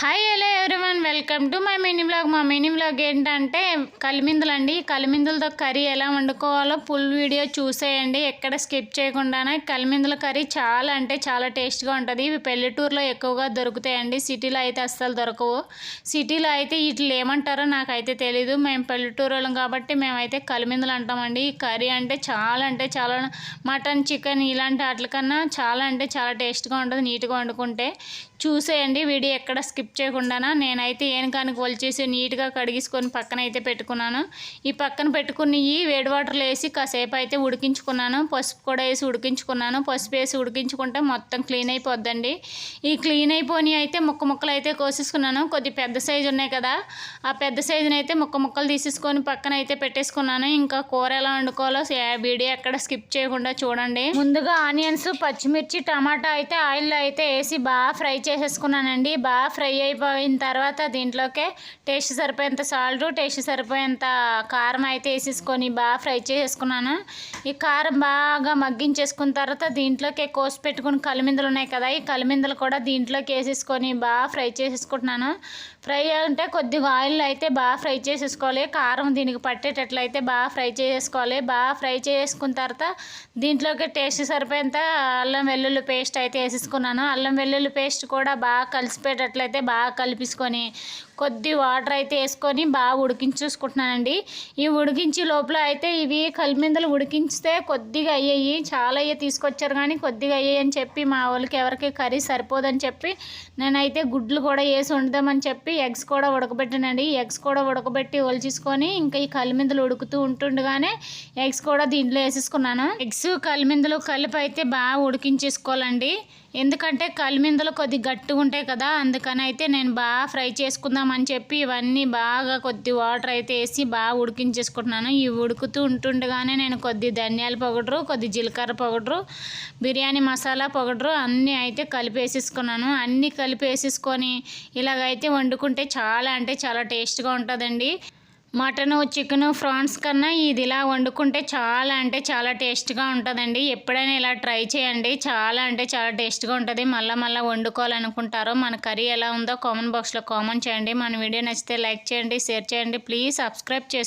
Hi hello everyone welcome to my mini blog మా mini blog ఏంటంటే కలిమిందులు అండి కలిమిందులతో కర్రీ ఎలా వండుకోవాలో ఫుల్ వీడియో చూసేయండి. ఎక్కడ స్కిప్ చేయకుండానే కలిమిందుల కర్రీ చాలా అంటే చాలా టేస్ట్గా ఉంటుంది. ఇవి పల్లెటూరులో ఎక్కువగా దొరుకుతాయండి. సిటీలో అయితే అస్సలు దొరకవు. సిటీలో అయితే వీటిని ఏమంటారో నాకైతే తెలీదు. మేము పల్లెటూరు వాళ్ళం కాబట్టి మేమైతే కలిమిందులు అంటామండి. ఈ కర్రీ అంటే చాలా అంటే చాలా మటన్ చికెన్ ఇలాంటి వాటికన్నా చాలా అంటే చాలా టేస్ట్గా ఉంటుంది నీట్గా వండుకుంటే. చూసేయండి. వీడియో ఎక్కడ స్కిప్ చేయకుండానా. నేనైతే ఏనకానికి ఒలిచేసి నీట్గా కడిగించుకొని పక్కన అయితే పెట్టుకున్నాను. ఈ పక్కన పెట్టుకుని వేడి వాటర్లో వేసి కాసేపు అయితే ఉడికించుకున్నాను. పసుపు కూడా వేసి ఉడికించుకున్నాను. పసుపు వేసి ఉడికించుకుంటే మొత్తం క్లీన్ అయిపోద్దండి. ఈ క్లీన్ అయిపోయి అయితే ముక్క ముక్కలు అయితే కోసేసుకున్నాను. కొద్ది పెద్ద సైజు ఉన్నాయి కదా. ఆ పెద్ద సైజుని అయితే ముక్క ముక్కలు తీసేసుకొని పక్కన అయితే పెట్టేసుకున్నాను. ఇంకా కూర ఎలా వండుకోవాలో వీడియో ఎక్కడ స్కిప్ చేయకుండా చూడండి. ముందుగా ఆనియన్స్ పచ్చిమిర్చి టమాటా అయితే ఆయిల్లో అయితే వేసి బాగా ఫ్రై చేసేసుకున్నానండి. బాగా ఫ్రై అయిపోయిన తర్వాత దీంట్లోకే టేస్ట్ సరిపోయేంత సాల్ట్ టేస్ట్ సరిపోయేంత కారం అయితే వేసేసుకొని బాగా ఫ్రై చేసేసుకున్నాను. ఈ కారం బాగా మగ్గించేసుకున్న తర్వాత దీంట్లోకి కోసి పెట్టుకుని కలిమిందులు ఉన్నాయి కదా ఈ కలిమిందులు కూడా దీంట్లోకి వేసేసుకొని బాగా ఫ్రై చేసేసుకుంటున్నాను. ఫ్రై అంటే కొద్దిగా ఆయిల్ అయితే బాగా ఫ్రై చేసేసుకోవాలి. కారం దీనికి పట్టేటట్లయితే బాగా ఫ్రై చేసేసుకోవాలి. బాగా ఫ్రై చేసుకున్న తర్వాత దీంట్లోకి టేస్ట్ సరిపోయేంత అల్లం వెల్లుల్లి పేస్ట్ అయితే వేసేసుకున్నాను. అల్లం వెల్లుల్లి పేస్ట్ కూడా బాగా కలిసిపోయేటట్లయితే బాగా కలిపించుకొని కొద్ది వాటర్ అయితే వేసుకొని బాగా ఉడికించేసుకుంటున్నానండి ఈ ఉడికించి లోపల అయితే ఇవి కలిమిందలు ఉడికించితే కొద్దిగా అయ్యాయి చాలా అయ్యే తీసుకొచ్చారు కానీ కొద్దిగా అయ్యాయి అని చెప్పి మా వాళ్ళకి ఎవరికి కర్రీ సరిపోదని చెప్పి నేనైతే గుడ్లు కూడా వేసి వండుదామని చెప్పి ఎగ్స్ కూడా ఉడకబెట్టానండి. ఎగ్స్ కూడా ఉడకబెట్టి ఒలిచేసుకొని ఇంకా ఈ కలిమిందలు ఉడుకుతూ ఉంటుండగానే ఎగ్స్ కూడా దీంట్లో వేసేసుకున్నాను. ఎగ్స్ కలిమిందలు కలిపి అయితే బాగా ఉడికించేసుకోవాలండి. ఎందుకంటే కలిమిందలు కొద్ది గట్టిగా ఉంటాయి కదా అందుకని అయితే నేను బాగా ఫ్రై చేసుకుందాం అని చెప్పి ఇవన్నీ బాగా కొద్ది వాటర్ అయితే వేసి బాగా ఉడికించేసుకుంటున్నాను. ఇవి ఉడుకుతూ ఉంటుండగానే నేను కొద్ది ధనియాల పొగడరు కొద్ది జీలకర్ర పొగడరు బిర్యానీ మసాలా పొగడరు అన్నీ అయితే కలిపేసేసుకున్నాను. అన్నీ కలిపేసేసుకొని ఇలాగైతే వండుకుంటే చాలా అంటే చాలా టేస్ట్గా ఉంటుందండి. మటను చికెను ఫ్రాన్స్ కన్నా ఇది ఇలా వండుకుంటే చాలా అంటే చాలా టేస్ట్గా ఉంటుందండి. ఎప్పుడైనా ఇలా ట్రై చేయండి. చాలా అంటే చాలా టేస్ట్గా ఉంటుంది. మళ్ళీ మళ్ళీ వండుకోవాలనుకుంటారో మన కర్రీ ఎలా ఉందో కామెంట్ బాక్స్లో కామెంట్ చేయండి. మన వీడియో నచ్చితే లైక్ చేయండి షేర్ చేయండి. ప్లీజ్ సబ్స్క్రైబ్ చేసుకో